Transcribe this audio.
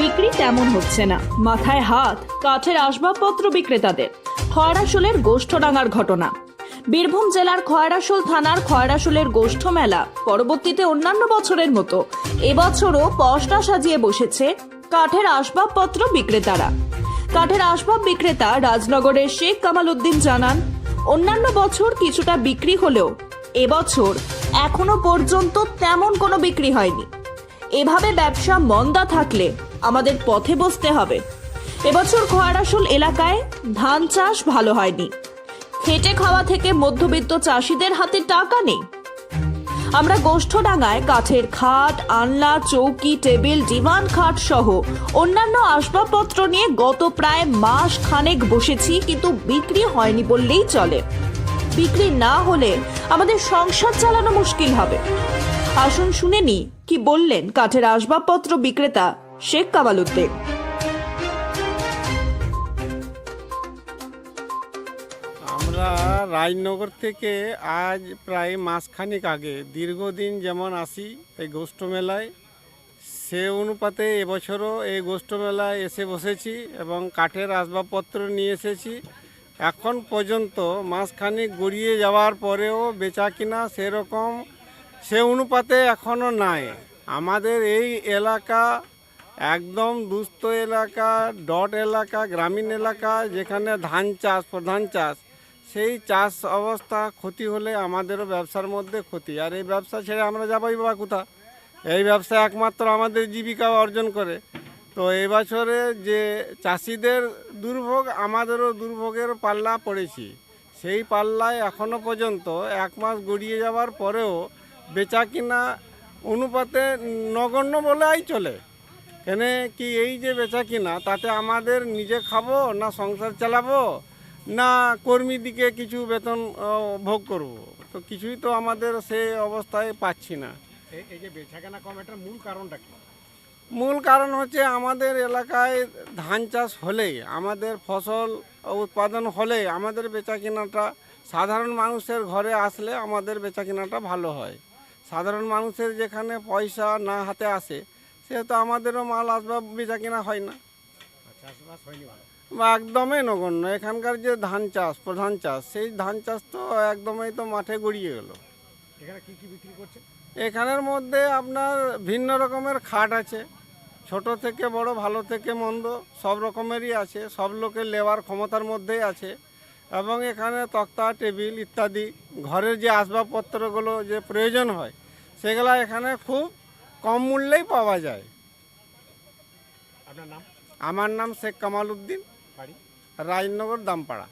বিক্রি তেমন হচ্ছে না। মাথায় হাত, কাঠের আসবাবপত্র বিক্রেতাদের। খয়রাশোলের গোষ্ঠডাঙ্গার ঘটনা। বীরভূম জেলার খয়রাশোল থানার খয়রাশোলের গোষ্ঠ মেলা পরবর্তীতে অন্যান্য বছরের মতো। এবছরও পশটা সাজিয়ে বসেছে কাঠের আসবাবপত্র বিক্রেতারা। কাঠের আসবাব বিক্রেতা রাজনগরের শেখ কামাল উদ্দিন জানান, অন্যান্য বছর কিছুটা বিক্রি হলেও এবছর এখনও পর্যন্ত তেমন কোনো বিক্রি হয়নি। এভাবে ব্যবসা মন্দা থাকলে আমাদের পথে বসতে হবে। এবছর খয়রাসোল এলাকায় ধান চাষ ভালো হয়নি। খেটে খাওয়া থেকে মধ্যবিত্ত চাষিদের হাতে টাকা নেই। আমরা গোষ্ঠডাঙ্গায় কাঠের খাট আনলা চৌকি, টেবিল ডিমান্ড খাট সহ অন্যান্য আসবাবপত্র নিয়ে গত প্রায় মাস খানেক বসেছি, কিন্তু বিক্রি হয়নি বললেই চলে। বিক্রি না হলে আমাদের সংসার চালানো মুশকিল হবে। আসুন শুনে নি কি বললেন কাঠের আসবাবপত্র বিক্রেতা শেখ কামাল উদ্দিন আমরা রাজনগর থেকে আজ প্রায় মাসখানেক আগে, দীর্ঘদিন যেমন আসি এই গোষ্ঠ মেলায় সে অনুপাতে এবছরও এই গোষ্ঠ মেলায় এসে বসেছি এবং কাঠের আসবাবপত্র নিয়ে এসেছি। এখন পর্যন্ত মাসখানেক গড়িয়ে যাওয়ার পরেও বেচা কিনা সেরকম সে অনুপাতে এখনও নাই। আমাদের এই এলাকা একদম দুস্থ এলাকা, ডট এলাকা, গ্রামীণ এলাকা, যেখানে ধান চাষ, প্রধান চাষ, সেই চাষ অবস্থা ক্ষতি হলে আমাদেরও ব্যবসার মধ্যে ক্ষতি। আর এই ব্যবসা ছেড়ে আমরা যাবোই বা কোথা এই ব্যবসা একমাত্র আমাদের জীবিকা অর্জন করে। তো এবছরে যে চাষিদের দুর্ভোগ, আমাদেরও দুর্ভোগের পাল্লা পড়েছি। সেই পাল্লায় এখনও পর্যন্ত এক মাস গড়িয়ে যাওয়ার পরেও বেচা কিনা অনুপাতে নগণ্য বলেই চলে। কেন কি এই যে বেচা কিনা তাতে আমাদের নিজে খাব না সংসার চালাবো না কর্মী দিকে কিছু বেতন ভোগ করব? তো কিছুই তো আমাদের সে অবস্থায় পাচ্ছি না। এই- যে বেচাকেনা কম এটার মূল কারণটা কি? মূল কারণ হচ্ছে আমাদের এলাকায় ধান চাষ হলেই আমাদের ফসল উৎপাদন হলে আমাদের বেচা কেনাটা সাধারণ মানুষের ঘরে আসলে আমাদের বেচা কেনাটা ভালো হয়। সাধারণ মানুষের যেখানে পয়সা না হাতে আসে সেহেতু আমাদেরও মাল আসবাব বেচা কেনা হয় না। ভালো। বা একদমই নগণ্য। এখানকার যে ধান চাষ প্রধান চাষ সেই ধান চাষ তো একদমই তো মাঠে গড়িয়ে গেল। এখানে কি কি বিক্রি করছে? এখানের মধ্যে আপনার ভিন্ন রকমের খাট আছে। ছোট থেকে বড় ভালো থেকে মন্দ সব রকমেরই আছে। সব লোকের লেবার ক্ষমতার মধ্যেই আছে। এবং এখানে তক্তা টেবিল ইত্যাদি ঘরের যে আসবাবপত্রগুলো যে প্রয়োজন হয় সেগুলো এখানে খুব কম মূল্যেই পাওয়া যায়। আপনার নাম? আমার নাম শেখ কামাল উদ্দিন রাজনগর দামপাড়া।